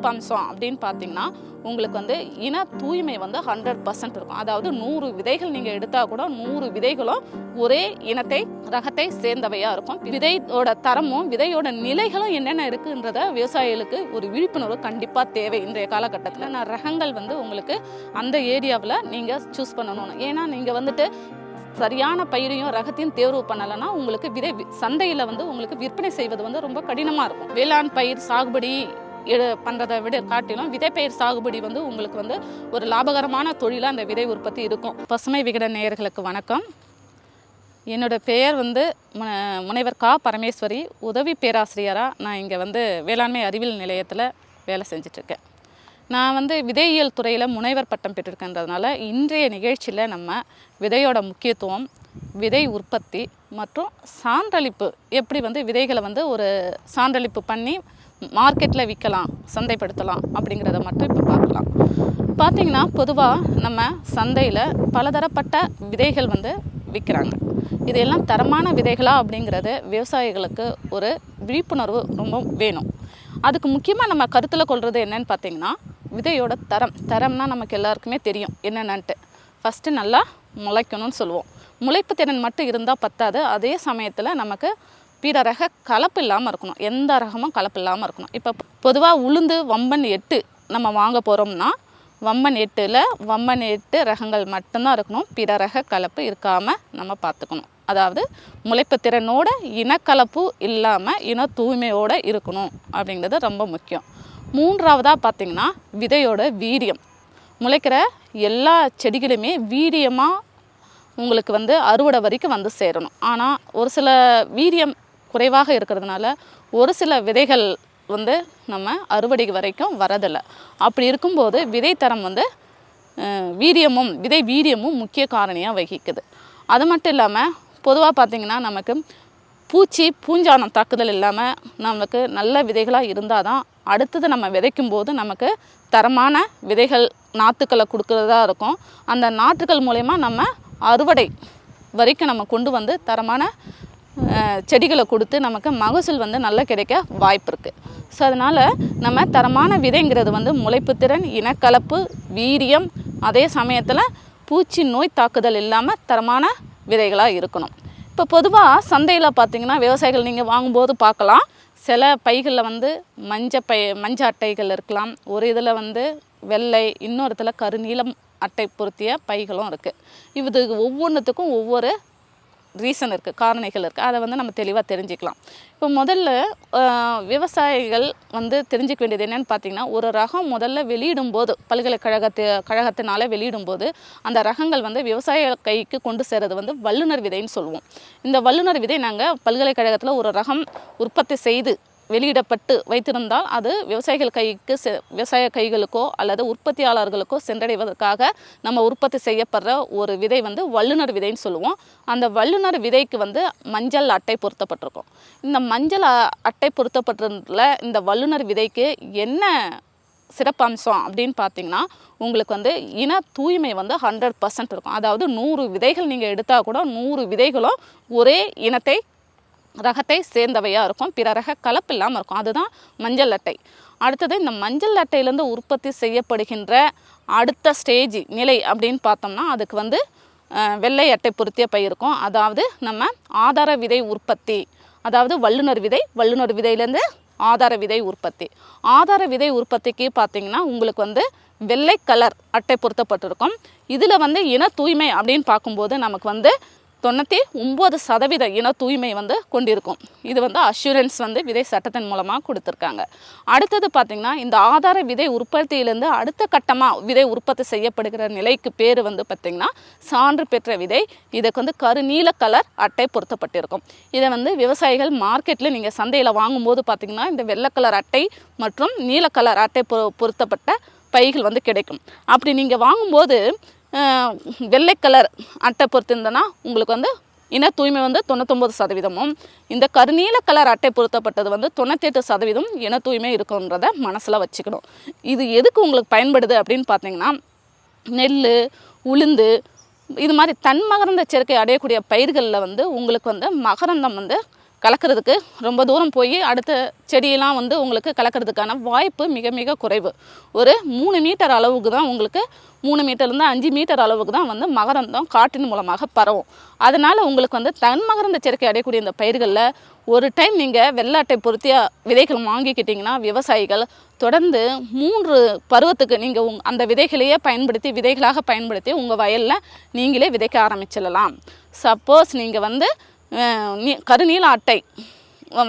சிறப்பம்சம் அப்படின்னு பார்த்தீங்கன்னா உங்களுக்கு வந்து இன தூய்மை வந்து ஹண்ட்ரட் பர்சன்ட் இருக்கும். அதாவது நூறு விதைகள் நீங்கள் எடுத்தால் கூட நூறு விதைகளும் ஒரே இனத்தை ரகத்தை சேர்ந்தவையாக இருக்கும். விதையோட தரமும் விதையோட நிலைகளும் என்னென்ன இருக்குன்றத விவசாயிகளுக்கு ஒரு விழிப்புணர்வு கண்டிப்பாக தேவை இன்றைய காலகட்டத்தில். நான் ரகங்கள் வந்து உங்களுக்கு அந்த ஏரியாவில் நீங்கள் சூஸ் பண்ணணும். ஏன்னா நீங்கள் வந்துட்டு சரியான பயிரையும் ரகத்தையும் தேர்வு பண்ணலைன்னா உங்களுக்கு விதை சந்தையில் வந்து உங்களுக்கு விற்பனை செய்வது வந்து ரொம்ப கடினமாக இருக்கும். வேளாண் பயிர் சாகுபடி பண்ணுறதை விட காட்டிலும் விதைப்பயிர் சாகுபடி வந்து உங்களுக்கு வந்து ஒரு லாபகரமான தொழிலாக அந்த விதை உற்பத்தி இருக்கும். பசுமை விகட நேயர்களுக்கு வணக்கம். என்னோடய பெயர் வந்து முன முனைவர் கா. பரமேஸ்வரி உதவி பேராசிரியராக நான் இங்கே வந்து வேளாண்மை அறிவியல் நிலையத்தில் வேலை செஞ்சிட்ருக்கேன். நான் வந்து விதையியல் துறையில் முனைவர் பட்டம் பெற்றிருக்கின்றதுனால இன்றைய நிகழ்ச்சியில் நம்ம விதையோட முக்கியத்துவம் விதை உற்பத்தி மற்றும் சான்றளிப்பு எப்படி வந்து விதைகளை வந்து ஒரு சான்றளிப்பு பண்ணி மார்க்கெட்டில் விற்கலாம் சந்தைப்படுத்தலாம் அப்படிங்கிறத மட்டும் இப்போ பார்க்கலாம். பார்த்திங்கன்னா பொதுவாக நம்ம சந்தையில் பலதரப்பட்ட விதைகள் வந்து விற்கிறாங்க இதெல்லாம் தரமான விதைகளா அப்படிங்கிறது விவசாயிகளுக்கு ஒரு விழிப்புணர்வு ரொம்ப வேணும். அதுக்கு முக்கியமாக நம்ம கருத்தில் கொள்வது என்னன்னு பார்த்தீங்கன்னா விதையோட தரம். தரம்னா நமக்கு எல்லாருக்குமே தெரியும் என்னென்னன்ட்டு. ஃபஸ்ட்டு நல்லா முளைக்கணும்னு சொல்லுவோம். முளைப்பு திறன் மட்டும் இருந்தால் பத்தாது. அதே சமயத்தில் நமக்கு பிற ரக கலப்பு இல்லாமல் இருக்கணும். எந்த ரகமும் கலப்பு இல்லாமல் இருக்கணும். இப்போ பொதுவாக உளுந்து வம்பன் எட்டு நம்ம வாங்க போகிறோம்னா வம்பன் எட்டில் வம்பன் எட்டு ரகங்கள் மட்டும்தான் இருக்கணும். பிற ரக கலப்பு இருக்காமல் நம்ம பார்த்துக்கணும். அதாவது முளைப்பு திறனோட இனக்கலப்பு இல்லாமல் இன தூய்மையோடு இருக்கணும் அப்படிங்கிறது ரொம்ப முக்கியம். மூன்றாவதாக பார்த்திங்கன்னா விதையோட வீரியம். முளைக்கிற எல்லா செடிகளுமே வீரியமாக உங்களுக்கு வந்து அறுவடை வரைக்கும் வந்து சேரணும். ஆனால் ஒரு சில வீரியம் குறைவாக இருக்கிறதுனால ஒரு சில விதைகள் வந்து நம்ம அறுவடை வரைக்கும் வரதில்லை. அப்படி இருக்கும்போது விதை தரம் வந்து வீரியமும் விதை வீரியமும் முக்கிய காரணியாக வகிக்குது. அது மட்டும் இல்லாமல் பொதுவாக பார்த்திங்கன்னா நமக்கு பூச்சி பூஞ்சானம் தாக்குதல் இல்லாமல் நமக்கு நல்ல விதைகளாக இருந்தால் தான் அடுத்தது நம்ம விதைக்கும் போது நமக்கு தரமான விதைகள் நாற்றுக்களை கொடுக்குறதா இருக்கும். அந்த நாற்றுக்கள் மூலயமா நம்ம அறுவடை வரைக்கும் நம்ம கொண்டு வந்து தரமான செடிகளை கொடுத்து நமக்கு மகசூல் வந்து நல்லா கிடைக்க வாய்ப்பு இருக்குது ஸோ அதனால் நம்ம தரமான விதைங்கிறது வந்து முளைப்புத்திறன் இனக்கலப்பு வீரியம் அதே சமயத்தில் பூச்சி நோய் தாக்குதல் இல்லாமல் தரமான விதைகளாக இருக்கணும். இப்போ பொதுவாக சந்தையில் பார்த்தீங்கன்னா விவசாயிகள் நீங்கள் வாங்கும்போது பார்க்கலாம் சில பைகளில் வந்து மஞ்ச பை மஞ்சள் அட்டைகள் இருக்கலாம். ஒரு இதில் வந்து வெள்ளை இன்னொருத்தில் கருநீலம் அட்டை பொருத்திய பைகளும் இருக்குது இது ஒவ்வொன்றுத்துக்கும் ஒவ்வொரு ரீசன் இருக்குது காரணிகள் இருக்குது அதை வந்து நம்ம தெளிவாக தெரிஞ்சுக்கலாம். இப்போ முதல்ல விவசாயிகள் வந்து தெரிஞ்சுக்க வேண்டியது என்னென்னு பார்த்தீங்கன்னா ஒரு ரகம் முதல்ல வெளியிடும்போது பல்கலைக்கழகத்து கழகத்தினால வெளியிடும்போது அந்த ரகங்கள் வந்து விவசாய கைக்கு கொண்டு சேர்றது வந்து வல்லுநர் விதைன்னு சொல்லுவோம். இந்த வல்லுநர் விதை நாங்கள் பல்கலைக்கழகத்தில் ஒரு ரகம் உற்பத்தி செய்து வெளியிடப்பட்டு வைத்திருந்தால் அது விவசாயிகள் கைக்கு செ விவசாய கைகளுக்கோ அல்லது உற்பத்தியாளர்களுக்கோ சென்றடைவதற்காக நம்ம உற்பத்தி செய்யப்படுற ஒரு விதை வந்து வல்லுநர் விதைன்னு சொல்லுவோம். அந்த வல்லுநர் விதைக்கு வந்து மஞ்சள் அட்டை பொருத்தப்பட்டிருக்கும். இந்த மஞ்சள் அட்டை பொருத்தப்பட்டிருந்த இந்த வல்லுநர் விதைக்கு என்ன சிறப்பம்சம் அப்படின்னு பார்த்தீங்கன்னா உங்களுக்கு வந்து இன தூய்மை வந்து ஹண்ட்ரட் பர்சன்ட் இருக்கும். அதாவது நூறு விதைகள் நீங்கள் எடுத்தால் கூட நூறு விதைகளும் ஒரே இனத்தை ரகத்தை சேர்ந்தவையாக இருக்கும். பிற ரக கலப்பு இல்லாமல் இருக்கும். அதுதான் மஞ்சள் அட்டை. அடுத்தது இந்த மஞ்சள் அட்டையிலேருந்து உற்பத்தி செய்யப்படுகின்ற அடுத்த ஸ்டேஜ் நிலை அப்படின்னு பார்த்தோம்னா அதுக்கு வந்து வெள்ளை அட்டை பொருத்திய பயிருக்கும் அதாவது நம்ம ஆதார விதை உற்பத்தி அதாவது வல்லுநர் விதை வல்லுநர் விதையிலேருந்து ஆதார விதை உற்பத்தி. ஆதார விதை உற்பத்திக்கு பார்த்திங்கன்னா உங்களுக்கு வந்து வெள்ளை கலர் அட்டை பொருத்தப்பட்டிருக்கும். இதில் வந்து இன தூய்மை அப்படின்னு பார்க்கும்போது நமக்கு வந்து தொண்ணூற்றி ஒம்பது சதவீத இன தூய்மை வந்து கொண்டிருக்கும். இது வந்து அஷூரன்ஸ் வந்து விதை சட்டத்தின் மூலமாக கொடுத்துருக்காங்க. அடுத்தது பார்த்திங்கன்னா இந்த ஆதார விதை உற்பத்தியிலேருந்து அடுத்த கட்டமாக விதை உற்பத்தி செய்யப்படுகிற நிலைக்கு பேர் வந்து பார்த்திங்கன்னா சான்று பெற்ற விதை. இதுக்கு வந்து கருநீல கலர் அட்டை பொருத்தப்பட்டிருக்கும். இதை வந்து விவசாயிகள் மார்க்கெட்டில் நீங்கள் சந்தையில் வாங்கும்போது பார்த்திங்கன்னா இந்த வெள்ளை கலர் அட்டை மற்றும் நீல கலர் அட்டை பொ பொருத்தப்பட்ட பைகள் வந்து கிடைக்கும். அப்படி நீங்கள் வாங்கும்போது வெள்ளை கலர் அட்டை பொறுத்திருந்தனா உங்களுக்கு வந்து இன தூய்மை வந்து தொண்ணூத்தொம்பது சதவீதமும் இந்த கருநீல கலர் அட்டை பொருத்தப்பட்டது வந்து தொண்ணூத்தெட்டு சதவீதம் இன தூய்மை இருக்குன்றத மனசில் வச்சுக்கணும். இது எதுக்கு உங்களுக்கு பயன்படுது அப்படின்னு பார்த்தீங்கன்னா நெல் உளுந்து இது மாதிரி தன்மகரந்த சேர்க்கை அடையக்கூடிய பயிர்களில் வந்து உங்களுக்கு வந்து மகரந்தம் வந்து கலக்கிறதுக்கு ரொம்ப தூரம் போய் அடுத்த செடியெல்லாம் வந்து உங்களுக்கு கலக்கிறதுக்கான வாய்ப்பு மிக மிக குறைவு. ஒரு மூணு மீட்டர் அளவுக்கு தான் உங்களுக்கு மூணு மீட்டர்லேருந்து அஞ்சு மீட்டர் அளவுக்கு தான் வந்து மகரந்தம் காற்றின் மூலமாக பரவும். அதனால் உங்களுக்கு வந்து தன் மகரந்த சேர்க்கை அடையக்கூடிய இந்த பயிர்களில் ஒரு டைம் நீங்கள் வெள்ளாட்டை பொருத்திய விதைகள் வாங்கிக்கிட்டிங்கன்னா விவசாயிகள் தொடர்ந்து மூன்று பருவத்துக்கு நீங்கள் உங் அந்த விதைகளையே பயன்படுத்தி விதைகளாக பயன்படுத்தி உங்கள் வயலில் நீங்களே விதைக்க ஆரம்பிச்சிடலாம். சப்போஸ் நீங்கள் வந்து கருநீல அட்டை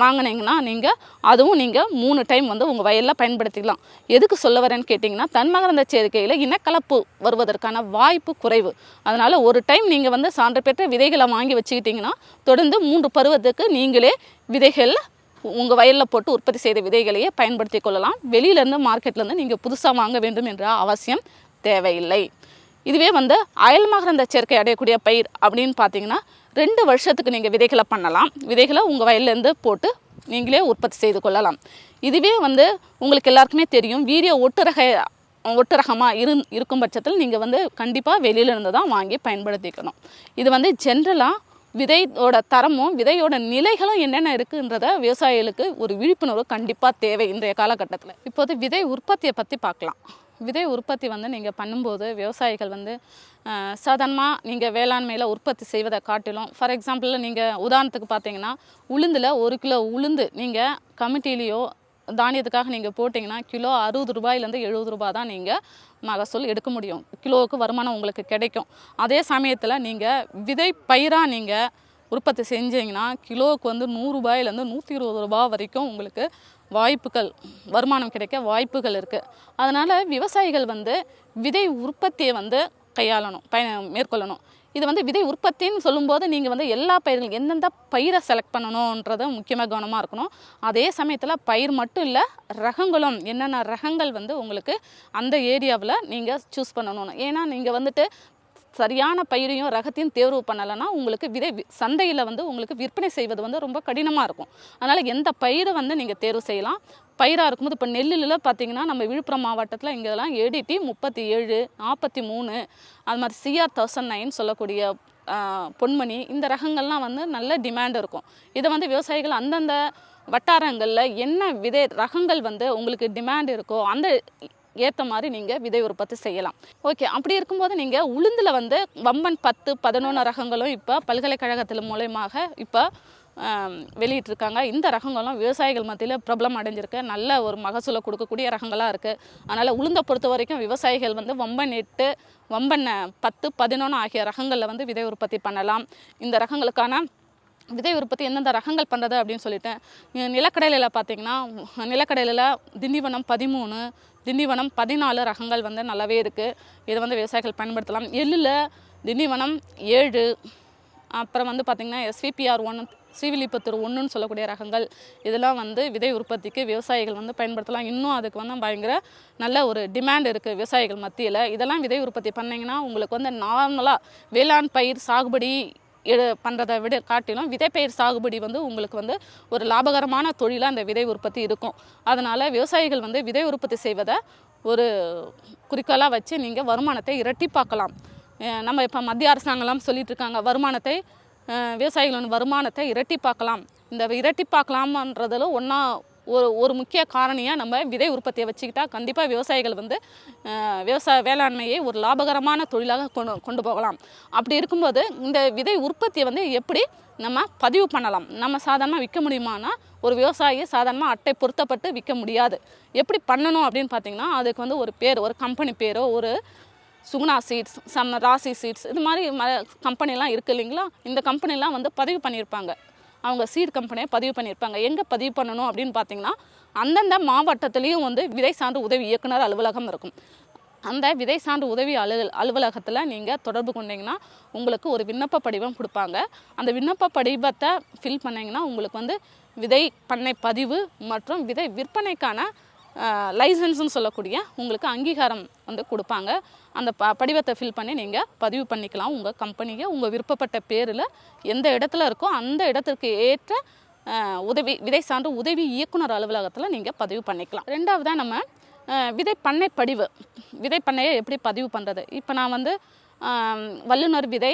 வாங்கினீங்கன்னா நீங்கள் அதுவும் நீங்கள் மூணு டைம் வந்து உங்கள் வயலில் பயன்படுத்திக்கலாம். எதுக்கு சொல்ல வரேன்னு கேட்டிங்கன்னா தன்மகரந்த சேர்க்கையில் இனக்கலப்பு வருவதற்கான வாய்ப்பு குறைவு. அதனால் ஒரு டைம் நீங்கள் வந்து சான்று பெற்ற விதைகளை வாங்கி வச்சுக்கிட்டிங்கன்னா தொடர்ந்து மூன்று பருவத்துக்கு நீங்களே விதைகள் உங்கள் வயலில் போட்டு உற்பத்தி செய்த விதைகளையே பயன்படுத்தி கொள்ளலாம். வெளியிலேருந்து மார்க்கெட்லேருந்து நீங்கள் புதுசாக வாங்க வேண்டும் என்ற அவசியம் தேவையில்லை. இதுவே வந்து அயல் மகரந்த சேர்க்கை அடையக்கூடிய பயிர் அப்படின்னு பார்த்தீங்கன்னா ரெண்டு வருஷத்துக்கு நீங்கள் விதைகளை பண்ணலாம். விதைகளை உங்கள் வயல்லேருந்து போட்டு நீங்களே உற்பத்தி செய்து கொள்ளலாம். இதுவே வந்து உங்களுக்கு எல்லாருக்குமே தெரியும். வீரிய ஒட்டுரக ஒட்டுரகமாக இரு இருக்கும் பட்சத்தில் நீங்கள் வந்து கண்டிப்பாக வெளியிலேருந்து தான் வாங்கி பயன்படுத்திக்கணும். இது வந்து ஜென்ரலாக விதையோட தரமும் விதையோட நிலைகளும் என்னென்ன இருக்குன்றத விவசாயிகளுக்கு ஒரு விழிப்புணர்வு கண்டிப்பாக தேவை இன்றைய காலகட்டத்தில். இப்போது விதை உற்பத்தியை பற்றி பார்க்கலாம். விதை உற்பத்தி வந்து நீங்கள் பண்ணும்போது விவசாயிகள் வந்து சாதாரணமாக நீங்கள் வேளாண்மையில் உற்பத்தி செய்வதை காட்டிலும் ஃபார் எக்ஸாம்பிள் நீங்கள் உதாரணத்துக்கு பார்த்தீங்கன்னா உளுந்தில் ஒரு கிலோ உளுந்து நீங்கள் கமிட்டிலேயோ தானியத்துக்காக நீங்கள் போட்டிங்கன்னா கிலோ அறுபது ரூபாயிலேருந்து எழுபது ரூபாய் தான் நீங்கள் மகசூல் எடுக்க முடியும். கிலோவுக்கு வருமானம் உங்களுக்கு கிடைக்கும். அதே சமயத்தில் நீங்கள் விதை பயிராக நீங்கள் உற்பத்தி செஞ்சீங்கன்னா கிலோவுக்கு வந்து நூறுரூபாயிலேருந்து நூற்றி இருபது ரூபா வரைக்கும் உங்களுக்கு வாய்ப்புகள் வருமானம் கிடைக்க வாய்ப்புகள் இருக்குது அதனால் விவசாயிகள் வந்து விதை உற்பத்தியை வந்து கையாளணும் பய மேற்கொள்ளணும். இது வந்து விதை உற்பத்தின்னு சொல்லும்போது நீங்கள் வந்து எல்லா பயிர்கள் எந்தெந்த பயிரை செலக்ட் பண்ணணுன்றது முக்கியமாக கவனமாக இருக்கணும். அதே சமயத்தில் பயிர் மட்டும் இல்லை ரகங்களும் என்னென்ன ரகங்கள் வந்து உங்களுக்கு அந்த ஏரியாவில் நீங்கள் சூஸ் பண்ணணும் ஏன்னா நீங்கள் வந்துட்டு சரியான பயிரையும் ரகத்தையும் தேர்வு பண்ணலைன்னா உங்களுக்கு விதை சந்தையில் வந்து உங்களுக்கு விற்பனை செய்வது வந்து ரொம்ப கடினமாக இருக்கும். அதனால் எந்த பயிரை வந்து நீங்கள் தேர்வு செய்யலாம். பயிராக இருக்கும்போது இப்போ நெல்லில் பார்த்தீங்கன்னா நம்ம விழுப்புரம் மாவட்டத்தில் இங்கெல்லாம் ஏடிடி முப்பத்தி ஏழு நாற்பத்தி மூணு அது மாதிரி சிஆர் தௌசண்ட் நைன் சொல்லக்கூடிய பொன்மணி இந்த ரகங்கள்லாம் வந்து நல்ல டிமாண்ட் இருக்கும். இதை வந்து விவசாயிகள் அந்தந்த வட்டாரங்களில் என்ன விதை ரகங்கள் வந்து உங்களுக்கு டிமாண்ட் இருக்கோ அந்த ஏற்ற மாதிரி நீங்கள் விதை உற்பத்தி செய்யலாம். ஓகே அப்படி இருக்கும்போது நீங்கள் உளுந்தில் வந்து வம்பன் பத்து பதினொன்று ரகங்களும் இப்போ பல்கலைக்கழகத்தில் மூலயமாக இப்போ ஆம், வெளியிட்டிருக்காங்க. இந்த ரகங்களும் விவசாயிகள் மத்தியில் பிரபலம் அடைஞ்சிருக்கு. நல்ல ஒரு மகசூலை கொடுக்கக்கூடிய ரகங்களாக இருக்குது அதனால் உளுந்தை பொறுத்த வரைக்கும் விவசாயிகள் வந்து வம்பன் எட்டு வம்பன் பத்து பதினொன்று ஆகிய ரகங்களில் வந்து விதை உற்பத்தி பண்ணலாம். இந்த ரகங்களுக்கான விதை உற்பத்தி எந்தெந்த ரகங்கள் பண்ணுறது அப்படின்னு சொல்லிட்டேன் நிலக்கடலையில் பார்த்தீங்கன்னா நிலக்கடலையில் திண்டிவனம் பதிமூணு திண்டிவனம் பதினாலு ரகங்கள் வந்து நல்லாவே இருக்குது இதை வந்து விவசாயிகள் பயன்படுத்தலாம். எள்ளில் திண்டிவனம் ஏழு அப்புறம் வந்து பார்த்திங்கன்னா எஸ்விபிஆர் ஒன் ஸ்ரீவில்லிபுத்தூர் ஒன்றுன்னு சொல்லக்கூடிய ரகங்கள். இதெல்லாம் வந்து விதை உற்பத்திக்கு விவசாயிகள் வந்து பயன்படுத்தலாம். இன்னும் அதுக்கு வந்து பயங்கர நல்ல ஒரு டிமாண்ட் இருக்குது விவசாயிகள் மத்தியில். இதெல்லாம் விதை உற்பத்தி பண்ணிங்கன்னா உங்களுக்கு வந்து நார்மலாக வேளாண் பயிர் சாகுபடி எடு பண்ணுறதை விட காட்டிலும் விதைப்பயிர் சாகுபடி வந்து உங்களுக்கு வந்து ஒரு லாபகரமான தொழிலாக அந்த விதை உற்பத்தி இருக்கும். அதனால் விவசாயிகள் வந்து விதை உற்பத்தி செய்வதை ஒரு குறிக்கோளாக வச்சு நீங்கள் வருமானத்தை இரட்டிப்பாக்கலாம் பார்க்கலாம். நம்ம இப்போ மத்திய அரசாங்கம்லாம் சொல்லிட்டு இருக்காங்க வருமானத்தை விவசாயிகளின் வருமானத்தை இரட்டிப்பாக்கலாம் இந்த இரட்டிப்பாக்கலாமன்றதுல ஒன்றா ஒரு ஒரு முக்கிய காரணியாக நம்ம விதை உற்பத்தியை வச்சுக்கிட்டால் கண்டிப்பாக விவசாயிகள் வந்து விவசாய வேளாண்மையை ஒரு லாபகரமான தொழிலாக கொண்டு கொண்டு போகலாம். அப்படி இருக்கும்போது இந்த விதை உற்பத்தியை வந்து எப்படி நம்ம பதிவு பண்ணலாம்? நம்ம சாதாரணமாக விற்க முடியுமானா ஒரு விவசாயி சாதாரணமாக அட்டை பொருத்தப்பட்டு விற்க முடியாது. எப்படி பண்ணணும் அப்படின்னு பார்த்தீங்கன்னா அதுக்கு வந்து ஒரு பேர் ஒரு கம்பெனி பேரோ ஒரு சுகுணா சீட்ஸ் சம் ராசி சீட்ஸ் இது மாதிரி ம கம்பெனிலாம் இருக்குது இல்லைங்களா? இந்த கம்பெனிலாம் வந்து பதிவு பண்ணியிருப்பாங்க. அவங்க சீட் கம்பெனியை பதிவு பண்ணியிருப்பாங்க. எங்கே பதிவு பண்ணணும் அப்படின்னு பார்த்தீங்கன்னா அந்தந்த மாவட்டத்துலேயும் வந்து விதை சான்று உதவி இயக்குனர் அலுவலகம் இருக்கும். அந்த விதை சான்று உதவி அலு அலுவலகத்தில் நீங்கள் தொடர்பு கொண்டீங்கன்னா உங்களுக்கு ஒரு விண்ணப்ப படிவம் கொடுப்பாங்க. அந்த விண்ணப்ப படிவத்தை ஃபில் பண்ணிங்கன்னா உங்களுக்கு வந்து விதை பண்ணை பதிவு மற்றும் விதை விற்பனைக்கான லைசன்ஸ்னு சொல்லக்கூடிய உங்களுக்கு அங்கீகாரம் வந்து கொடுப்பாங்க. அந்த ப படிவத்தை ஃபில் பண்ணி நீங்கள் பதிவு பண்ணிக்கலாம். உங்கள் கம்பெனியை உங்கள் விருப்பப்பட்ட பேரில் எந்த இடத்துல இருக்கோ அந்த இடத்திற்கு ஏற்ற உதவி விதை சான்று உதவி இயக்குனர் அலுவலகத்தில் நீங்கள் பதிவு பண்ணிக்கலாம். ரெண்டாவதாக நம்ம விதை பண்ணை படிவு. விதை பண்ணையை எப்படி பதிவு பண்ணுறது இப்போ நான் வந்து வல்லுநர் விதை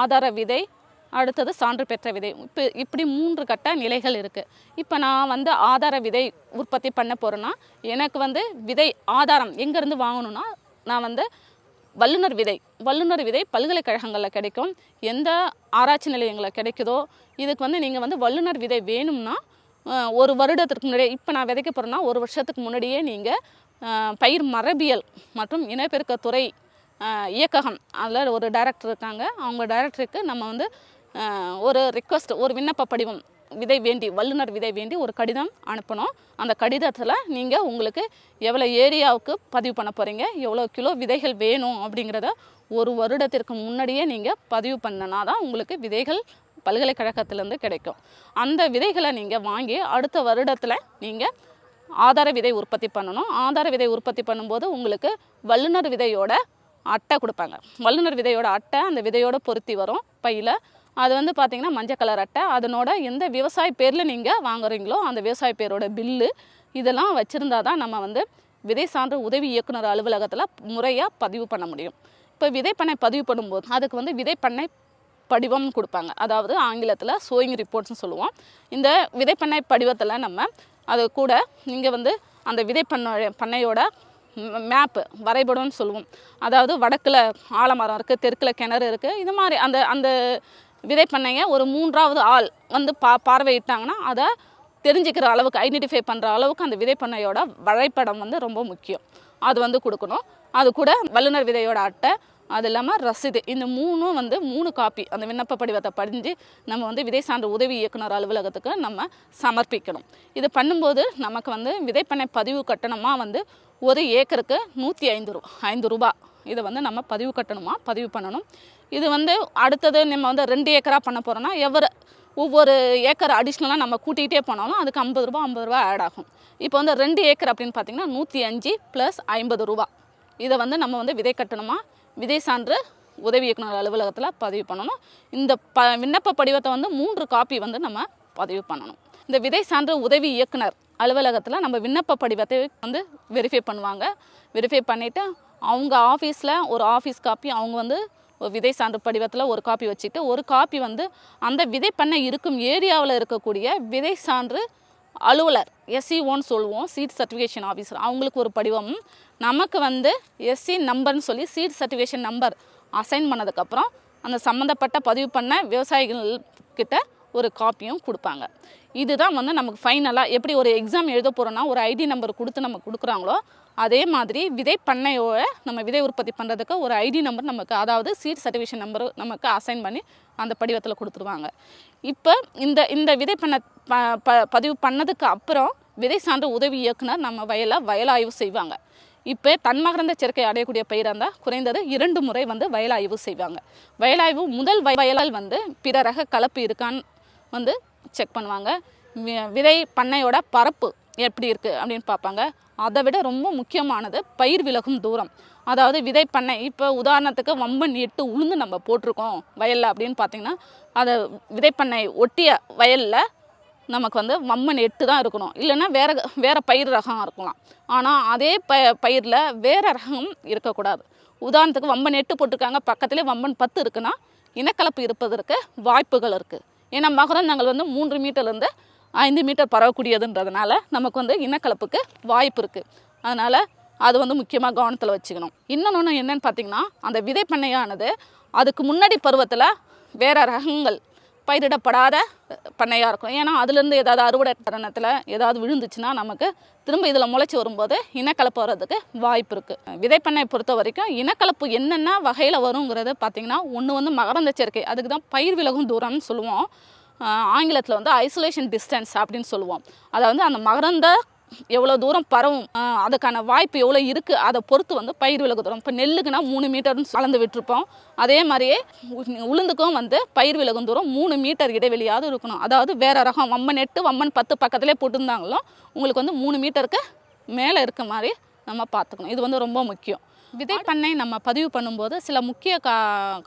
ஆதார விதை அடுத்தது சான்று பெற்ற விதை. இப்போ இப்படி மூன்று கட்ட நிலைகள் இருக்குது இப்போ நான் வந்து ஆதார விதை உற்பத்தி பண்ண போகிறேன்னா எனக்கு வந்து விதை ஆதாரம் எங்கேருந்து வாங்கணும்னா நான் வந்து வல்லுநர் விதை வல்லுநர் விதை பல்கலைக்கழகங்களில் கிடைக்கும். எந்த ஆராய்ச்சி நிலையங்களில் கிடைக்குதோ இதுக்கு வந்து நீங்கள் வந்து வல்லுநர் விதை வேணும்னா ஒரு வருடத்திற்கு முன்னாடியே இப்போ நான் விதைக்க போகிறேன்னா ஒரு வருஷத்துக்கு முன்னாடியே நீங்கள் பயிர் மரபியல் மற்றும் இனப்பெருக்கத்துறை இயக்ககம் அதில் ஒரு டைரக்டர் இருக்காங்க. அவங்க டைரக்டருக்கு நம்ம வந்து ஒரு ரிக்வஸ்ட் ஒரு விண்ணப்ப படிவம் விதை வேண்டி வல்லுநர் விதை வேண்டி ஒரு கடிதம் அனுப்பணும். அந்த கடிதத்தில் நீங்கள் உங்களுக்கு எவ்வளோ ஏரியாவுக்கு பதிவு பண்ண போகிறீங்க எவ்வளோ கிலோ விதைகள் வேணும் அப்படிங்கிறத ஒரு வருடத்திற்கு முன்னாடியே நீங்கள் பதிவு பண்ணனா தான் உங்களுக்கு விதைகள் பல்கலைக்கழகத்திலேருந்து கிடைக்கும். அந்த விதைகளை நீங்கள் வாங்கி அடுத்த வருடத்தில் நீங்கள் ஆதார விதை உற்பத்தி பண்ணணும். ஆதார விதை உற்பத்தி பண்ணும்போது உங்களுக்கு வல்லுநர் விதையோட அட்டை கொடுப்பாங்க. வல்லுநர் விதையோட அட்டை அந்த விதையோட பொருத்தி வரும். பையில் அது வந்து பார்த்திங்கன்னா மஞ்சள் கலர் அட்டை. அதனோட எந்த விவசாய பேரில் நீங்கள் வாங்குறீங்களோ அந்த விவசாய பேரோட பில்லு இதெல்லாம் வச்சுருந்தா தான் நம்ம வந்து விதை சான்று உதவி இயக்குனர் அலுவலகத்தில் முறையாக பதிவு பண்ண முடியும். இப்போ விதைப்பண்ணை பதிவு பண்ணும்போது அதுக்கு வந்து விதைப்பண்ணை படிவம் கொடுப்பாங்க. அதாவது ஆங்கிலத்தில் சோயிங் ரிப்போர்ட்ஸ்னு சொல்லுவோம். இந்த விதைப்பண்ணை படிவத்தில் நம்ம அது கூட நீங்கள் வந்து அந்த விதைப்பண்ணை பண்ணையோட மேப்பு வரைபடம்னு சொல்லுவோம். அதாவது வடக்கில் ஆலமரம் இருக்குது தெற்கில் கிணறு இருக்குது இது மாதிரி அந்த அந்த விதை பண்ணைங்க. ஒரு மூன்றாவது ஆள் வந்து பா பார்வையிட்டாங்கன்னா அதை தெரிஞ்சுக்கிற அளவுக்கு ஐடென்டிஃபை பண்ணுற அளவுக்கு அந்த விதை பண்ணையோட வரைபடம் வந்து ரொம்ப முக்கியம். அது வந்து கொடுக்கணும். அது கூட வல்லுநர் விதையோட அட்டை அது இல்லாமல் ரசீது. இந்த மூணும் வந்து மூணு காப்பி அந்த விண்ணப்ப படிவத்தை படிஞ்சு நம்ம வந்து விதை சான்று உதவி இயக்குனர் அலுவலகத்துக்கு நம்ம சமர்ப்பிக்கணும். இது பண்ணும்போது நமக்கு வந்து விதைப்பண்ணை பதிவு கட்டணமாக வந்து ஒரு ஏக்கருக்கு நூற்றி ஐந்து ரூபா ஐந்து ரூபா. இதை வந்து நம்ம பதிவு கட்டணமாக பதிவு பண்ணணும். இது வந்து அடுத்தது நம்ம வந்து ரெண்டு ஏக்கராக பண்ண போகிறோன்னா எவ்வளோ ஒவ்வொரு ஏக்கர் அடிஷ்னலாக நம்ம கூட்டிகிட்டே போனாலும் அதுக்கு ஐம்பது ரூபா ஐம்பது ரூபா ஆட் ஆகும். இப்போ வந்து ரெண்டு ஏக்கர் அப்படின்னு பார்த்தீங்கன்னா நூற்றி அஞ்சு ப்ளஸ் ஐம்பது ரூபா இதை வந்து நம்ம வந்து விதை கட்டணமாக விதை சான்று உதவி இயக்குனர் அலுவலகத்தில் பதிவு பண்ணணும். இந்த ப விண்ணப்ப படிவத்தை வந்து மூன்று காப்பி வந்து நம்ம பதிவு பண்ணணும். இந்த விதை சான்று உதவி இயக்குனர் அலுவலகத்தில் நம்ம விண்ணப்ப படிவத்தை வந்து வெரிஃபை பண்ணுவாங்க. வெரிஃபை பண்ணிவிட்டு அவங்க ஆஃபீஸில் ஒரு ஆஃபீஸ் காப்பி அவங்க வந்து விதை சான்று படிவத்தில் ஒரு காப்பி வச்சுட்டு ஒரு காப்பி வந்து அந்த விதை பண்ணை இருக்கும் ஏரியாவில் இருக்கக்கூடிய விதை சான்று அலுவலர் எஸ்சிஓன்னு சொல்லுவோம் சீட் சர்டிஃபிகேஷன் ஆஃபீஸர் அவங்களுக்கு ஒரு படிவம். நமக்கு வந்து எஸ்சி நம்பர்னு சொல்லி சீட் சர்டிஃபிகேஷன் நம்பர் அசைன் பண்ணதுக்கப்புறம் அந்த சம்மந்தப்பட்ட பதிவு பண்ண விவசாயிகள் கிட்ட ஒரு காப்பியும் கொடுப்பாங்க. இதுதான் வந்து நமக்கு ஃபைனலாக எப்படி ஒரு எக்ஸாம் எழுத போகிறோன்னா ஒரு ஐடி நம்பர் கொடுத்து நம்ம கொடுக்குறாங்களோ அதே மாதிரி விதை பண்ணையோட நம்ம விதை உற்பத்தி பண்ணுறதுக்கு ஒரு ஐடி நம்பர் நமக்கு அதாவது சீட் சர்டிஃபிகேஷன் நம்பர் நமக்கு அசைன் பண்ணி அந்த படிவத்தில் கொடுத்துருவாங்க. இப்போ இந்த இந்த விதை பண்ண ப ப பதிவு பண்ணதுக்கு அப்புறம் விதை சான்ற உதவி இயக்குனர் நம்ம வயலை வயலாய்வு செய்வாங்க. இப்போ தன்மகரந்த சேர்க்கை அடையக்கூடிய பயிராக இருந்தால் குறைந்தது இரண்டு முறை வந்து வயலாய்வு செய்வாங்க. வயலாய்வு முதல் வய- வயலால் வந்து பிற ரக கலப்பு இருக்கான்னு வந்து செக் பண்ணுவாங்க. விதை பண்ணையோட பரப்பு எப்படி இருக்குது அப்படின்னு பார்ப்பாங்க. அதை விட ரொம்ப முக்கியமானது பயிர் விலகும் தூரம். அதாவது விதை பண்ணை இப்போ உதாரணத்துக்கு வம்பன் எட்டு உளுந்து நம்ம போட்டிருக்கோம் வயலில் அப்படின்னு பார்த்தீங்கன்னா அதை விதைப்பண்ணை ஒட்டிய வயலில் நமக்கு வந்து வம்மன் எட்டு தான் இருக்கணும். இல்லைன்னா வேற வேறு பயிர் ரகம் இருக்கலாம். ஆனால் அதே ப பயிரில் வேறு ரகம் இருக்கக்கூடாது. உதாரணத்துக்கு வம்பன் எட்டு போட்டிருக்காங்க. பக்கத்துலேயே வம்பன் பத்து இருக்குன்னா இனக்கலப்பு இருப்பதற்கு வாய்ப்புகள் இருக்குது ஏன்னா நாங்கள் வந்து மூன்று மீட்டர்லேருந்து ஐந்து மீட்டர் பரவக்கூடியதுன்றதுனால நமக்கு வந்து இனக்கலப்புக்கு வாய்ப்பு இருக்குது அதனால் அது வந்து முக்கியமாக கவனத்தில் வச்சுக்கணும். இன்னொன்று என்னன்னு பார்த்தீங்கன்னா அந்த விதை பண்ணையானது அதுக்கு முன்னாடி பருவத்தில் வேறு ரகங்கள் பயிரிடப்படாத பண்ணையாக இருக்கும். ஏன்னா அதுலேருந்து ஏதாவது அறுவடை தருணத்தில் ஏதாவது விழுந்துச்சுன்னா நமக்கு திரும்ப இதில் முளைச்சி வரும்போது இனக்கலப்பு வர்றதுக்கு வாய்ப்பு இருக்குது விதைப்பண்ணை பொறுத்த வரைக்கும் இனக்கலப்பு என்னென்ன வகையில் வருங்கிறது பார்த்திங்கன்னா ஒன்று வந்து மகரந்த சேர்க்கை அதுக்கு தான் பயிர் விலகும் தூரம்னு சொல்லுவோம். ஆங்கிலத்தில் வந்து ஐசோலேஷன் டிஸ்டன்ஸ் அப்படின்னு சொல்லுவோம். அதாவது அந்த மகரந்த எவ்வளோ தூரம் பரவும் அதுக்கான வாய்ப்பு எவ்வளோ இருக்குது அதை பொறுத்து வந்து பயிர் விலகு தூரம். இப்போ நெல்லுக்குன்னா மூணு மீட்டர்னு கலந்து விட்டுருப்போம். அதே மாதிரியே உளுந்துக்கும் வந்து பயிர் விலகும் தூரம் மூணு மீட்டர் இடைவெளியாவது இருக்கணும். அதாவது வேற ரகம் வம்மன் எட்டு வம்மன் பத்து பக்கத்துலேயே போட்டிருந்தாங்களோ உங்களுக்கு வந்து மூணு மீட்டருக்கு மேலே இருக்க மாதிரி நம்ம பார்த்துக்கணும். இது வந்து ரொம்ப முக்கியம். விதை பண்ணை நம்ம பதிவு பண்ணும்போது சில முக்கிய கா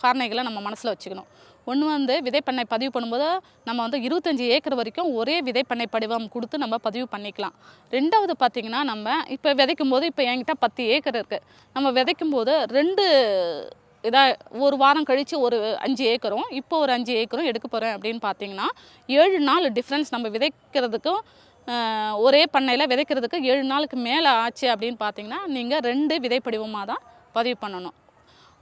காரணிகளை நம்ம மனசில் வச்சுக்கணும். ஒன்று வந்து விதைப்பண்ணை பதிவு பண்ணும்போது நம்ம வந்து இருபத்தஞ்சி ஏக்கர் வரைக்கும் ஒரே விதைப்பண்ணை படிவம் கொடுத்து நம்ம பதிவு பண்ணிக்கலாம். ரெண்டாவது பார்த்திங்கன்னா நம்ம இப்போ விதைக்கும் போது இப்போ என்கிட்ட பத்து ஏக்கர் இருக்குது நம்ம விதைக்கும் போது ரெண்டு இதாக ஒரு வாரம் கழித்து ஒரு அஞ்சு ஏக்கரும் இப்போ ஒரு அஞ்சு ஏக்கரும் எடுக்க போகிறேன் அப்படின்னு பார்த்தீங்கன்னா ஏழு நாள் டிஃப்ரென்ஸ் நம்ம விதைக்கிறதுக்கும் ஒரே பண்ணையில் விதைக்கிறதுக்கு ஏழு நாளுக்கு மேலே ஆச்சு அப்படின்னு பார்த்தீங்கன்னா நீங்கள் ரெண்டு விதை படிவமாக தான் பதிவு பண்ணணும்.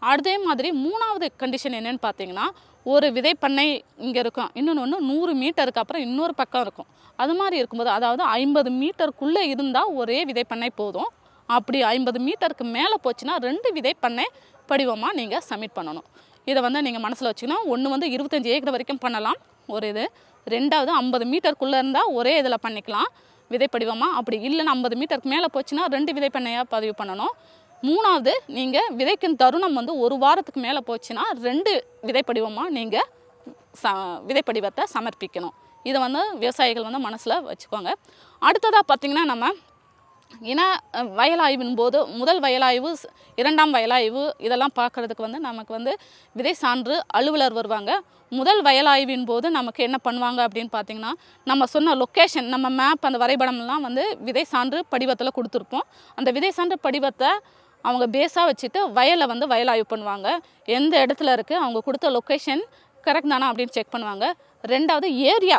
அதே மாதிரி மூணாவது கண்டிஷன் என்னென்னு பார்த்தீங்கன்னா ஒரு விதை பண்ணை இங்கே இருக்கும். இன்னொன்று ஒன்று நூறு மீட்டருக்கு அப்புறம் இன்னொரு பக்கம் இருக்கும். அது மாதிரி இருக்கும்போது அதாவது ஐம்பது மீட்டருக்குள்ளே இருந்தால் ஒரே விதை பண்ணை போதும். அப்படி ஐம்பது மீட்டருக்கு மேலே போச்சுன்னா ரெண்டு விதை பண்ணை படிவமாக நீங்கள் சப்மிட் பண்ணணும். இதை வந்து நீங்கள் மனசில் வச்சுக்கணும். ஒன்று வந்து இருபத்தஞ்சி ஏக்கர் வரைக்கும் பண்ணலாம். ஒரு இது. ரெண்டாவது ஐம்பது மீட்டருக்குள்ளே இருந்தால் ஒரே இதில் பண்ணிக்கலாம். விதை படிவமாக அப்படி இல்லைன்னா ஐம்பது மீட்டருக்கு மேலே போச்சுன்னா ரெண்டு விதை பண்ணையாக பதிவு பண்ணணும். மூணாவது நீங்கள் விதைக்கும் தருணம் வந்து ஒரு வாரத்துக்கு மேலே போச்சுன்னா ரெண்டு விதைப்படிவமாக நீங்கள் ச விதைப்படிவத்தை சமர்ப்பிக்கணும். இதை வந்து விவசாயிகள் வந்து மனசில் வச்சுக்கோங்க. அடுத்ததாக பார்த்திங்கன்னா நம்ம ஏன்னா வயலாய்வின் போது முதல் வயலாய்வு இரண்டாம் வயலாய்வு இதெல்லாம் பார்க்குறதுக்கு வந்து நமக்கு வந்து விதை சான்று அலுவலர் வருவாங்க. முதல் வயலாய்வின் போது நமக்கு என்ன பண்ணுவாங்க அப்படின்னு பார்த்தீங்கன்னா நம்ம சொன்ன லொக்கேஷன் நம்ம மேப் அந்த வரைபடம்லாம் வந்து விதை சான்று படிவத்தில் கொடுத்துருப்போம். அந்த விதை சான்று படிவத்தை அவங்க பேஸாக வச்சுட்டு வயலை வந்து வயலாய்வு பண்ணுவாங்க. எந்த இடத்துல இருக்குது அவங்க கொடுத்த லொக்கேஷன் கரெக்ட் தானா அப்படின்னு செக் பண்ணுவாங்க. ரெண்டாவது ஏரியா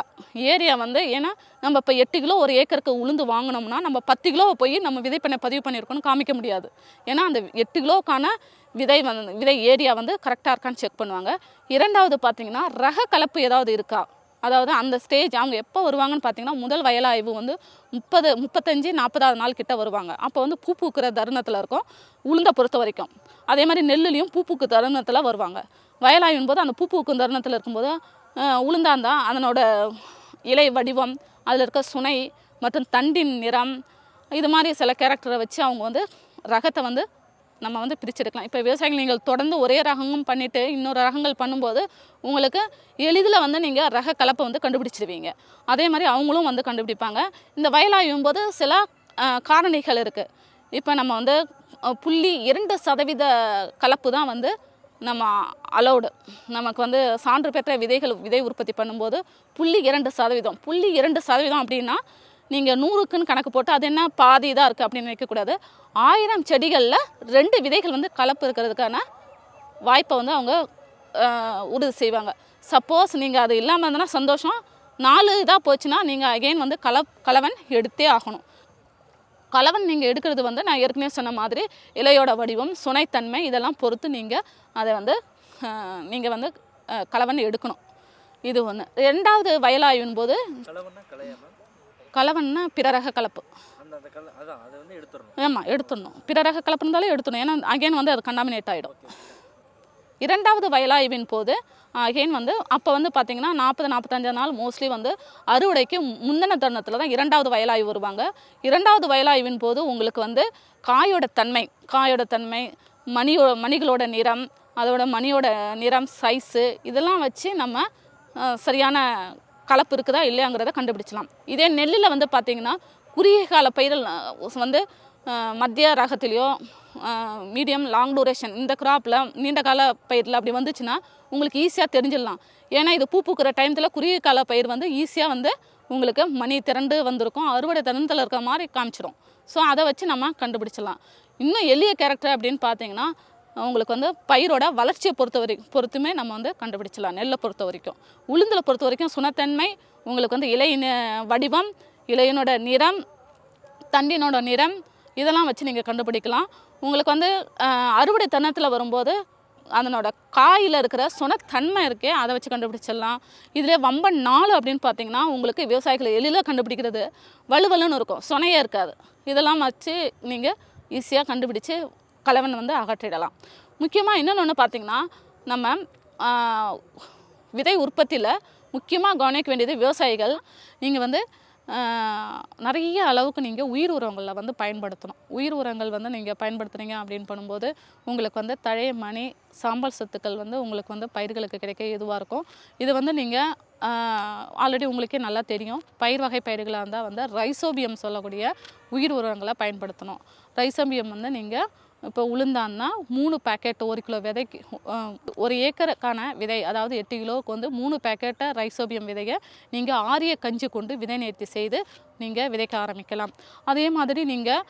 ஏரியா வந்து ஏன்னா நம்ம இப்போ எட்டு கிலோ ஒரு ஏக்கருக்கு உளுந்து வாங்கினோம்னா நம்ம பத்து கிலோ போய் நம்ம விதை பண்ண பதிவு பண்ணியிருக்கோம்னு காமிக்க முடியாது. ஏன்னா அந்த எட்டு கிலோக்கான விதை வந்து விதை ஏரியா வந்து கரெக்டாக இருக்கான்னு செக் பண்ணுவாங்க. இரண்டாவது பார்த்தீங்கன்னா ரக கலப்பு ஏதாவது இருக்கா? அதாவது அந்த ஸ்டேஜ் அவங்க எப்போ வருவாங்கன்னு பார்த்தீங்கன்னா முதல் வயலாய்வு வந்து முப்பது முப்பத்தஞ்சு நாற்பதாவது நாள் கிட்ட வருவாங்க. அப்போ வந்து பூ பூக்கிற தருணத்தில் இருக்கும். உளுந்தை பொறுத்த வரைக்கும். அதே மாதிரி நெல்லுலேயும் பூ பூக்கு தருணத்தில் வருவாங்க. வயலாய்வின் போது அந்த பூ பூக்கும் தருணத்தில் இருக்கும்போது அஹ், உளுந்தாந்தா அதனோட இலை வடிவம் அதில் இருக்க சுனை மற்றும் தண்டின் நிறம் இது மாதிரி சில கேரக்டரை வச்சு அவங்க வந்து ரகத்தை வந்து நம்ம வந்து பிரிச்செடுக்கலாம். இப்போ விவசாயிகள் நீங்கள் தொடர்ந்து ஒரே ரகமும் பண்ணிவிட்டு இன்னொரு ரகங்கள் பண்ணும்போது உங்களுக்கு எளிதில் வந்து நீங்கள் ரக கலப்பை வந்து கண்டுபிடிச்சிடுவீங்க அதே மாதிரி அவங்களும் வந்து கண்டுபிடிப்பாங்க. இந்த வயலாயும் போது சில காரணிகள் இருக்குது இப்போ நம்ம வந்து புள்ளி இரண்டு சதவீத கலப்பு தான் வந்து நம்ம அலௌடு நமக்கு வந்து சான்று பெற்ற விதைகள் விதை உற்பத்தி பண்ணும்போது புள்ளி இரண்டு சதவீதம். புள்ளி இரண்டு சதவீதம் அப்படின்னா நீங்கள் நூறுக்குன்னு கணக்கு போட்டு அது என்ன பாதி இதாக இருக்குது அப்படின்னு நினைக்கக்கூடாது ஆயிரம் செடிகளில் ரெண்டு விதைகள் வந்து கலப்பு இருக்கிறதுக்கான வாய்ப்பை வந்து அவங்க உறுதி செய்வாங்க. சப்போஸ் நீங்கள் அது இல்லாமல் இருந்தனா சந்தோஷம். நாலு இதாக போச்சுன்னா நீங்கள் அகைன் வந்து கல கலவன் எடுத்தே ஆகணும். கலவன் நீங்கள் எடுக்கிறது வந்து நான் ஏற்கனவே சொன்ன மாதிரி இலையோட வடிவம் சுனைத்தன்மை இதெல்லாம் பொறுத்து நீங்கள் அதை வந்து நீங்கள் வந்து கலவன் எடுக்கணும். இது ஒன்று ரெண்டாவது வயலாய்வின் போது கலவன்னா பிறரக கலப்பு. ஆமாம் எடுத்துடணும். பிறரக கலப்பு இருந்தாலும் எடுத்துடணும். ஏன்னா அகைன் வந்து அது கண்டாமினேட் ஆகிடும் இரண்டாவது வயலாய்வின் போது அகைன் வந்து அப்போ வந்து பார்த்திங்கன்னா நாற்பது நாற்பத்தஞ்சு நாள் மோஸ்ட்லி வந்து அறுவடைக்கு முந்தின தருணத்தில் தான் இரண்டாவது வயலாய்வு வருவாங்க. இரண்டாவது வயலாய்வின் போது உங்களுக்கு வந்து காயோட தன்மை காயோட தன்மை மணியோ மணிகளோட நிறம் அதோட மணியோட நிறம் சைஸு இதெல்லாம் வச்சு நம்ம சரியான கலப்பு இருக்குதா இல்லையாங்கிறத கண்டுபிடிச்சலாம். இதே நெல்லில் வந்து பார்த்திங்கன்னா குறுகிய கால பயிர்கள் வந்து மத்திய ரகத்திலையோ மீடியம் லாங் டூரேஷன் இந்த கிராப்பில் நீண்ட கால பயிரில் அப்படி வந்துச்சுன்னா உங்களுக்கு ஈஸியாக தெரிஞ்சிடலாம். ஏன்னா இது பூ பூக்கிற டைமத்தில் குறுகிய கால பயிர் வந்து ஈஸியாக வந்து உங்களுக்கு மணி திரண்டு வந்திருக்கும் அறுவடை தருணத்தில் இருக்கிற மாதிரி காமிச்சிடும் ஸோ அதை வச்சு நம்ம கண்டுபிடிச்சிடலாம் இன்னும் எளிய கேரக்டர் அப்படின்னு பார்த்தீங்கன்னா உங்களுக்கு வந்து பயிரோட வளர்ச்சியை பொறுத்த வரை பொறுத்துமே நம்ம வந்து கண்டுபிடிச்சலாம் நெல்லை பொறுத்த வரைக்கும். உளுந்தில் பொறுத்த வரைக்கும் சுனத்தன்மை உங்களுக்கு வந்து இலையின் வடிவம் இலையினோட நிறம் தண்டினோட நிறம் இதெல்லாம் வச்சு நீங்கள் கண்டுபிடிக்கலாம். உங்களுக்கு வந்து அறுவடை தருணத்தில் வரும்போது அதனோட காயில் இருக்கிற சுனத்தன்மை இருக்கே அதை வச்சு கண்டுபிடிச்சிடலாம். இதில் வம்பன் நாள் அப்படின்னு பார்த்தீங்கன்னா உங்களுக்கு விவசாயிகளை எளிதில் கண்டுபிடிக்கிறது வலுவலுன்னு இருக்கும் சுனையே இருக்காது. இதெல்லாம் வச்சு நீங்கள் ஈஸியாக கண்டுபிடிச்சு கலவன் வந்து அகற்றிடலாம். முக்கியமாக இன்னொன்று ஒன்று பார்த்தீங்கன்னா நம்ம விதை உற்பத்தியில் முக்கியமாக கவனிக்க வேண்டியது விவசாயிகள். நீங்கள் வந்து நிறைய அளவுக்கு நீங்கள் உயிர் உரங்களை வந்து பயன்படுத்தணும். உயிர் உரங்கள் வந்து நீங்கள் பயன்படுத்துனீங்க அப்படின்னு பண்ணும்போது உங்களுக்கு வந்து தழைய மணி சாம்பல் சத்துக்கள் வந்து உங்களுக்கு வந்து பயிர்களுக்கு கிடைக்க இதுவாக இருக்கும். இது வந்து நீங்கள் ஆல்ரெடி உங்களுக்கே நல்லா தெரியும். பயிர் வகை பயிர்களாக இருந்தால் வந்து ரைசோபியம் சொல்லக்கூடிய உயிர் உரங்களை பயன்படுத்தணும். ரைசோபியம் வந்து நீங்கள் இப்போ உளுந்தான்னா மூணு பேக்கெட் ஒரு கிலோ விதைக்கு ஒரு ஏக்கருக்கான விதை அதாவது எட்டு கிலோவுக்கு வந்து மூணு பேக்கெட்டை ரைசோபியம் விதையை நீங்கள் ஆரிய கஞ்சி கொண்டு விதை நேர்த்தி செய்து நீங்கள் விதைக்க ஆரம்பிக்கலாம். அதே மாதிரி நீங்கள்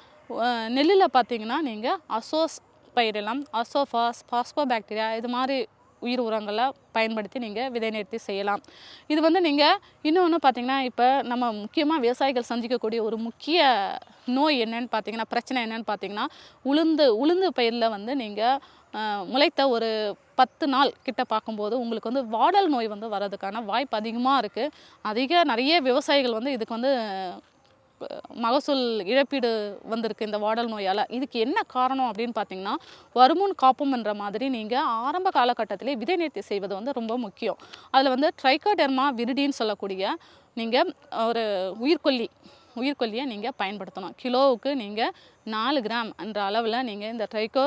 நெல்லில் பார்த்தீங்கன்னா நீங்கள் அசோஸ் பயிரெல்லாம் அசோஃபாஸ் பாஸ்போபாக்டீரியா இது மாதிரி உயிர் உரங்களை பயன்படுத்தி நீங்கள் விதை நேர்த்தி செய்யலாம். இது வந்து நீங்கள் இன்னொன்று பார்த்தீங்கன்னா இப்போ நம்ம முக்கியமாக விவசாயிகள் சந்திக்கக்கூடிய ஒரு முக்கிய நோய் என்னன்னு பார்த்தீங்கன்னா பிரச்சனை என்னன்னு பார்த்தீங்கன்னா உளுந்து உளுந்து பயிரில் வந்து நீங்கள் முளைத்த ஒரு பத்து நாள் கிட்ட பார்க்கும்போது உங்களுக்கு வந்து வாடல் நோய் வந்து வர்றதுக்கான வாய்ப்பு அதிகமாக இருக்குது அதிக நிறைய விவசாயிகள் வந்து இதுக்கு வந்து மகசூல் இழப்பீடு வந்திருக்கு இந்த வாடல் நோயால். இதுக்கு என்ன காரணம் அப்படின்னு பார்த்தீங்கன்னா வருமுன் காப்பும் என்ற மாதிரி நீங்கள் ஆரம்ப காலகட்டத்திலே விதை நேர்த்தி செய்வது வந்து ரொம்ப முக்கியம். அதில் வந்து ட்ரைக்கோடெர்மா விரிடின்னு சொல்லக்கூடிய நீங்கள் ஒரு உயிர்கொல்லி உயிர்கொல்லியை நீங்கள் பயன்படுத்தணும். கிலோவுக்கு நீங்கள் நாலு கிராம் என்ற அளவில் நீங்கள் இந்த ட்ரைகோ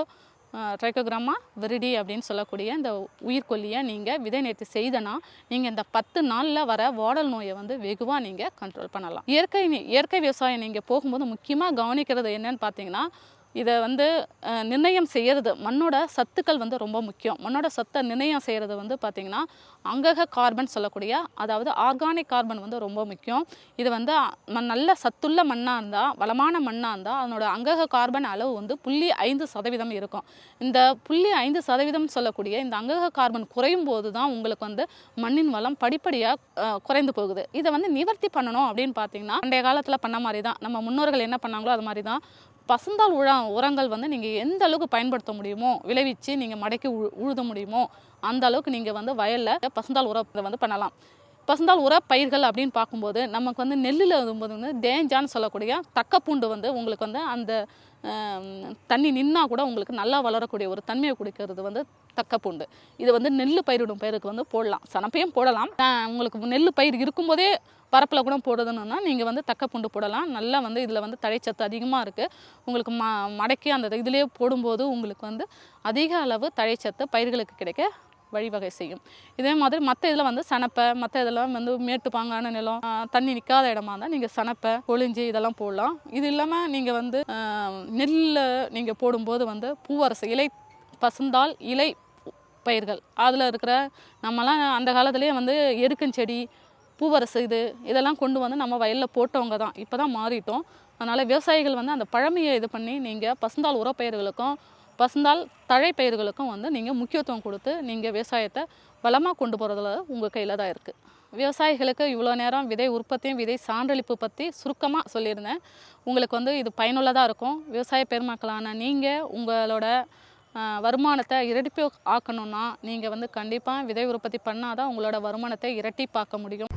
ட்ரைக்கோகிராமா விரிடி அப்படின்னு சொல்லக்கூடிய இந்த உயிர்கொல்லியை நீங்கள் விதை நேர்த்தி செய்தனா நீங்கள் இந்த பத்து நாளில் வர வாடல் நோயை வந்து வெகுவாக நீங்கள் கண்ட்ரோல் பண்ணலாம். இயற்கை இயற்கை விவசாயம் நீங்கள் போகும்போது முக்கியமாக கவனிக்கிறது என்னன்னு பார்த்தீங்கன்னா இதை வந்து நிர்ணயம் செய்கிறது மண்ணோட சத்துக்கள் வந்து ரொம்ப முக்கியம். மண்ணோட சத்தை நிர்ணயம் செய்கிறது வந்து பார்த்திங்கன்னா அங்கக கார்பன் சொல்லக்கூடிய அதாவது ஆர்கானிக் கார்பன் வந்து ரொம்ப முக்கியம். இது வந்து மண் நல்ல சத்துள்ள மண்ணாக இருந்தால் வளமான மண்ணாக இருந்தால் அதனோட அங்கக கார்பன் அளவு வந்து புள்ளி ஐந்து சதவீதம் இருக்கும். இந்த புள்ளி ஐந்து சதவீதம் சொல்லக்கூடிய இந்த அங்கக கார்பன் குறையும் போது தான் உங்களுக்கு வந்து மண்ணின் வளம் படிப்படியாக குறைந்து போகுது. இதை வந்து நிவர்த்தி பண்ணணும் அப்படின்னு பார்த்தீங்கன்னா பண்டைய காலத்தில் பண்ண மாதிரி தான். நம்ம முன்னோர்கள் என்ன பண்ணாங்களோ அது மாதிரி தான். பசுந்தாள் உழா உரங்கள் வந்து நீங்கள் எந்த அளவுக்கு பயன்படுத்த முடியுமோ விளைவிச்சு நீங்கள் மடக்கி உழுத முடியுமோ அந்த அளவுக்கு நீங்கள் வந்து வயலில் பசுந்தாள் உரத்தை வந்து பண்ணலாம். பசந்தால் உர பயிர்கள் அப்படின்னு பார்க்கும்போது நமக்கு வந்து நெல்லில் வரும்போது வந்து தேஞ்சான்னு சொல்லக்கூடிய தக்கப்பூண்டு வந்து உங்களுக்கு வந்து அந்த தண்ணி நின்னா கூட உங்களுக்கு நல்லா வளரக்கூடிய ஒரு தன்மையை கொடுக்கறது வந்து தக்கப்பூண்டு. இது வந்து நெல் பயிரிடும் பயிருக்கு வந்து போடலாம். சனப்பையும் போடலாம். உங்களுக்கு நெல் பயிர் இருக்கும்போதே பரப்பில் கூட போடுறதுன்னா நீங்கள் வந்து தக்கப்பூண்டு போடலாம். நல்லா வந்து இதில் வந்து தழைச்சத்து அதிகமாக இருக்குது உங்களுக்கு ம மடக்கி அந்த இதிலே போடும்போது உங்களுக்கு வந்து அதிக அளவு தழைச்சத்து பயிர்களுக்கு கிடைக்க வழிவகை செய்யும். இதே மாதிரி மற்ற இதில் வந்து சனப்பை மற்ற இதெல்லாம் வந்து மேட்டுப்பாங்கான நிலம் தண்ணி நிற்காத இடமா இருந்தால் நீங்கள் சனப்பை கொழிஞ்சி இதெல்லாம் போடலாம். இது இல்லாமல் நீங்கள் வந்து நெல்லில் நீங்கள் போடும்போது வந்து பூவரசு இலை பசுந்தால் இலை பயிர்கள். அதில் இருக்கிற நம்மலாம் அந்த காலத்துலேயே வந்து எருக்கஞ்செடி பூவரசு இது இதெல்லாம் கொண்டு வந்து நம்ம வயலில் போட்டவங்க தான். இப்போ தான் மாறிட்டோம். அதனால் விவசாயிகள் வந்து அந்த பழமையை இது பண்ணி நீங்கள் பசுந்தால் உரப்பயிர்களுக்கும் பசுந்தாள் தழைப்பயிர்களுக்கும் வந்து நீங்கள் முக்கியத்துவம் கொடுத்து நீங்கள் விவசாயத்தை வளமாக கொண்டு போகிறதுல உங்கள் கையில் தான் இருக்குது விவசாயிகளுக்கு இவ்வளோ நேரம் விதை உற்பத்தியும் விதை சான்றளிப்பு பற்றி சுருக்கமாக சொல்லியிருந்தேன். உங்களுக்கு வந்து இது பயனுள்ளதாக இருக்கும். விவசாய பெருமக்களான நீங்கள் உங்களோட வருமானத்தை இரட்டிப்பு ஆக்கணும்னா நீங்கள் வந்து கண்டிப்பாக விதை உற்பத்தி பண்ணாதான் உங்களோட வருமானத்தை இரட்டிப்பாக்க முடியும்.